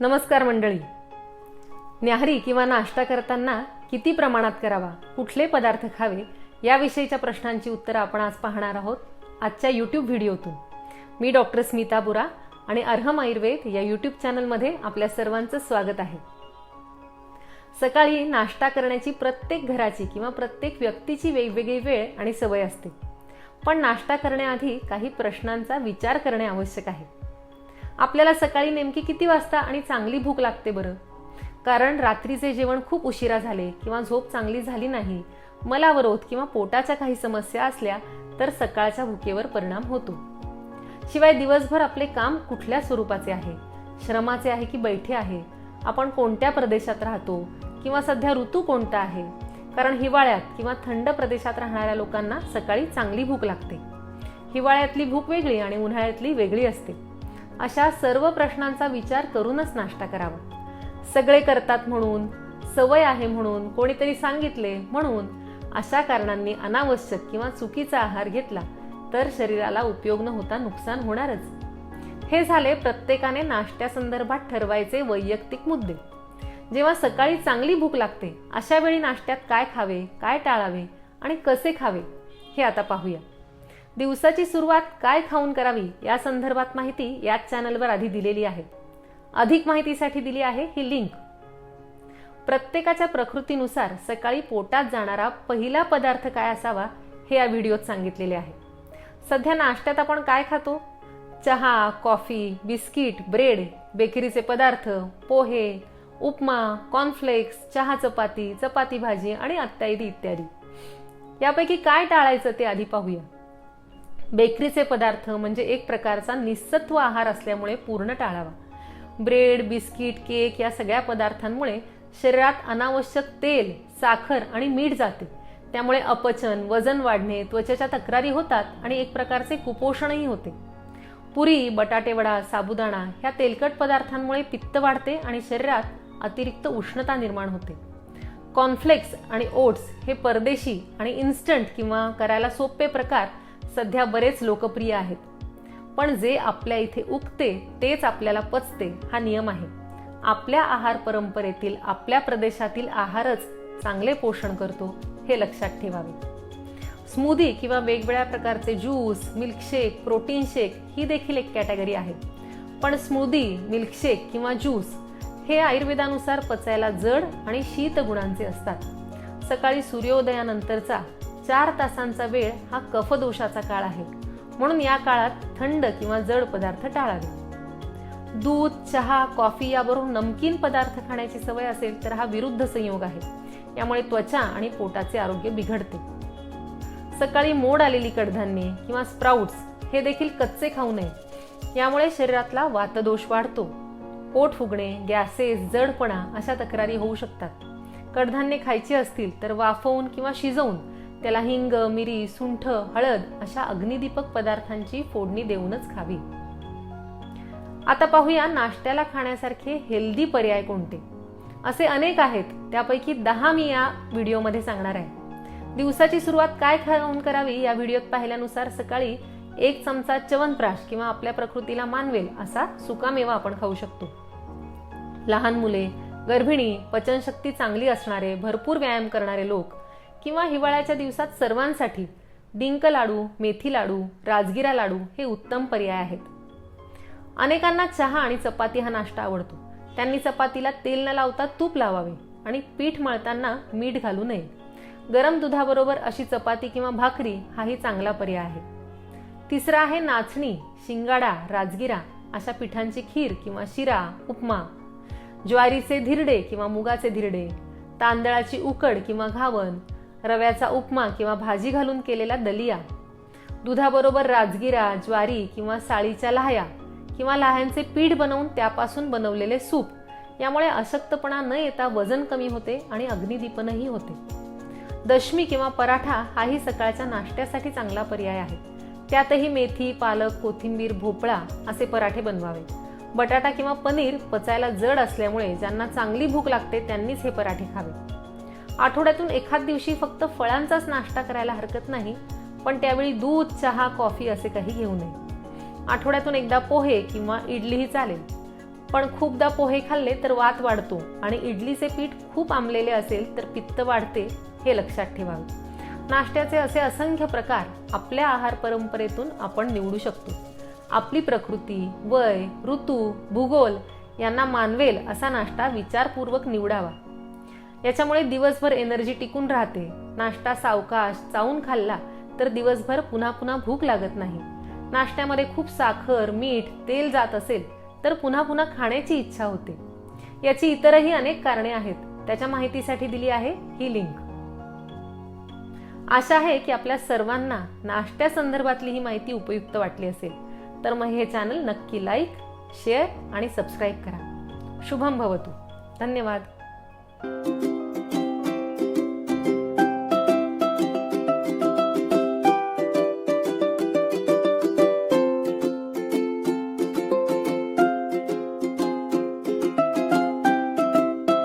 नमस्कार मंडळी. न्याहारी किंवा नाश्ता करताना किती प्रमाणात करावा कुठले पदार्थ खावे याविषयीच्या प्रश्नांची उत्तरं आपण आज पाहणार आहोत आजच्या यूट्यूब व्हिडिओतून. मी डॉक्टर स्मिता बुरा आणि अर्हम आयुर्वेद या यूट्यूब चॅनलमध्ये आपल्या सर्वांचं स्वागत आहे. सकाळी नाश्ता करण्याची प्रत्येक घराची किंवा प्रत्येक व्यक्तीची वेगवेगळी वेळ आणि सवय असते. पण नाश्ता करण्याआधी काही प्रश्नांचा विचार करणे आवश्यक आहे. आपल्याला सकाळी नेमकी किती वाजता आणि चांगली भूक लागते बरं? कारण रात्रीचे जेवण खूप उशिरा झाले किंवा झोप चांगली झाली नाही मलावरोध किंवा पोटाच्या काही समस्या असल्या तर सकाळच्या भुकेवर परिणाम होतो. शिवाय दिवसभर आपले काम कुठल्या स्वरूपाचे आहे? श्रमाचे आहे की बैठे आहे? आपण कोणत्या प्रदेशात राहतो? किंवा सध्या ऋतू कोणता आहे? कारण हिवाळ्यात किंवा थंड प्रदेशात राहणाऱ्या लोकांना सकाळी चांगली भूक लागते. हिवाळ्यातली भूक वेगळी आणि उन्हाळ्यातली वेगळी असते. अशा सर्व प्रश्नांचा विचार करूनच नाश्ता करावा. सगळे करतात म्हणून सवय आहे म्हणून कोणीतरी सांगितले म्हणून अशा कारणांनी अनावश्यक किंवा चुकीचा आहार घेतला तर शरीराला उपयोग न होता नुकसान होणारच. हे झाले प्रत्येकाने नाश्त्यासंदर्भात ठरवायचे वैयक्तिक मुद्दे. जेव्हा सकाळी चांगली भूक लागते अशा वेळी नाश्त्यात काय खावे काय टाळावे आणि कसे खावे हे आता पाहूया. दिवसाची सुरुवात काय खाऊन करावी या संदर्भात माहिती याच चॅनलवर आधी दिलेली आहे. अधिक माहितीसाठी दिली आहे ही लिंक. प्रत्येकाच्या प्रकृतीनुसार सकाळी पोटात जाणारा पहिला पदार्थ काय असावा हे या व्हिडिओत सांगितलेले आहे. सध्या नाश्त्यात आपण काय खातो? चहा कॉफी बिस्किट ब्रेड बेकरीचे पदार्थ पोहे उपमा कॉर्नफ्लेक्स चहा चपाती चपाती भाजी आणि अत्यादी इत्यादी. यापैकी काय टाळायचं ते आधी पाहूया. बेकरीचे पदार्थ म्हणजे एक प्रकारचा निसत्व आहार असल्यामुळे पूर्ण टाळावा. ब्रेड बिस्किट केक या सगळ्या पदार्थांमुळे शरीरात अनावश्यक तेल साखर आणि मीठ जाते. त्यामुळे अपचन वजन वाढणे त्वचेच्या तक्रारी होतात आणि एक प्रकारचे कुपोषणही होते. पुरी बटाटेवडा साबुदाणा ह्या तेलकट पदार्थांमुळे पित्त वाढते आणि शरीरात अतिरिक्त उष्णता निर्माण होते. कॉर्नफ्लेक्स आणि ओट्स हे परदेशी आणि इन्स्टंट किंवा करायला सोपे प्रकार सध्या बरेच लोकप्रिय आहेत. पण जे आपल्या इथे उगते तेच आपल्याला पचते हा नियम आहे. आपल्या आहार परंपरेतील आपल्या प्रदेशातील आहारच चांगले पोषण करतो हे लक्षात ठेवावे. स्मूदी किंवा वेगवेगळ्या प्रकारचे ज्यूस मिल्कशेक प्रोटीन शेक ही देखील एक कॅटेगरी आहे. पण स्मूदी मिल्कशेक किंवा ज्यूस हे आयुर्वेदानुसार पचायला जड आणि शीत गुणांचे असतात. सकाळी सूर्योदयानंतरचा चार तासांचा वेळ हा कफदोषाचा काळ आहे. म्हणून या काळात थंड किंवा जड पदार्थ टाळावे. दूध चहा कॉफी याबरोबर नमकीन पदार्थ खाण्याची सवय असेल तर हा विरुद्ध संयोग आहे. यामुळे त्वचा आणि पोटाचे आरोग्य बिघडते. सकाळी मोड आलेली कडधान्ये किंवा स्प्राउट्स हे देखील कच्चे खाऊ नये. यामुळे शरीरातला वातदोष वाढतो. पोट फुगणे गॅसेस जडपणा अशा तक्रारी होऊ शकतात. कडधान्ये खायची असतील तर वाफवून किंवा शिजवून त्याला हिंग मिरी सुंठ हळद अशा अग्निदीपक पदार्थांची फोडणी देऊनच खावी. आता पाहूया नाश्त्याला खाण्यासारखे हेल्दी पर्याय कोणते? असे अनेक आहेत त्यापैकी दहा मी या व्हिडिओमध्ये सांगणार आहे. दिवसाची सुरुवात काय खाऊन करावी या व्हिडिओत पाहिल्यानुसार सकाळी एक चमचा च्यवनप्राश किंवा आपल्या प्रकृतीला मानवेल असा सुकामेवा आपण खाऊ शकतो. लहान मुले गर्भिणी पचनशक्ती चांगली असणारे भरपूर व्यायाम करणारे लोक किंवा हिवाळ्याच्या दिवसात सर्वांसाठी डिंक लाडू मेथी लाडू राजगिरा लाडू हे उत्तम पर्याय आहेत. अनेकांना चहा आणि चपाती हा नाश्ता आवडतो. त्यांनी चपातीला तेल न लावता तूप लावावे आणि पीठ मळताना मीठ घालू नये. गरम दुधाबरोबर अशी चपाती किंवा भाकरी हाही चांगला पर्याय आहे. तिसरा आहे नाचणी शिंगाडा राजगिरा अशा पिठांची खीर किंवा शिरा उपमा. ज्वारीचे धिरडे किंवा मुगाचे धिरडे तांदळाची उकड किंवा घावन रव्याचा उपमा किंवा भाजी घालून केलेला दलिया दुधाबरोबर राजगिरा ज्वारी किंवा साळीच्या लाह्या किंवा लाह्यांचे पीठ बनवून त्यापासून बनवलेले सूप यामुळे अशक्तपणा न येता वजन कमी होते आणि अग्निदीपनही होते. दशमी किंवा पराठा हाही सकाळच्या नाश्त्यासाठी चांगला पर्याय आहे. त्यातही मेथी पालक कोथिंबीर भोपळा असे पराठे बनवावे. बटाटा किंवा पनीर पचायला जड असल्यामुळे ज्यांना चांगली भूक लागते त्यांनीच हे पराठे खावे. आठवड्यातून एखाद दिवशी फक्त फळांचाच नाश्ता करायला हरकत नाही पण त्यावेळी दूध चहा कॉफी असे काही घेऊ नये. आठवड्यातून एकदा पोहे किंवा इडलीही चालेल. पण खूपदा पोहे खाल्ले तर वात वाढतो आणि इडलीचे पीठ खूप आंबलेले असेल तर पित्त वाढते हे लक्षात ठेवावे. नाश्त्याचे असे असंख्य प्रकार आपल्या आहार परंपरेतून आपण निवडू शकतो. आपली प्रकृती वय ऋतू भूगोल यांना मानवेल असा नाश्ता विचारपूर्वक निवडावा. याच्यामुळे दिवसभर एनर्जी टिकून राहते. नाश्ता सावकाश चावून खाल्ला तर दिवसभर पुन्हा पुन्हा भूक लागत नाही. नाश्त्यामध्ये खूप साखर मीठ तेल जात असेल तर पुन्हा पुन्हा खाण्याची इच्छा होते. याची इतरही अनेक कारणे आहेत. त्याच्या माहितीसाठी दिली आहे ही लिंक. आशा आहे की आपल्या सर्वांना नाश्त्या संदर्भातली ही माहिती उपयुक्त वाटली असेल. तर मग हे चॅनल नक्की लाईक शेअर आणि सबस्क्राईब करा. शुभम भवतु. धन्यवाद.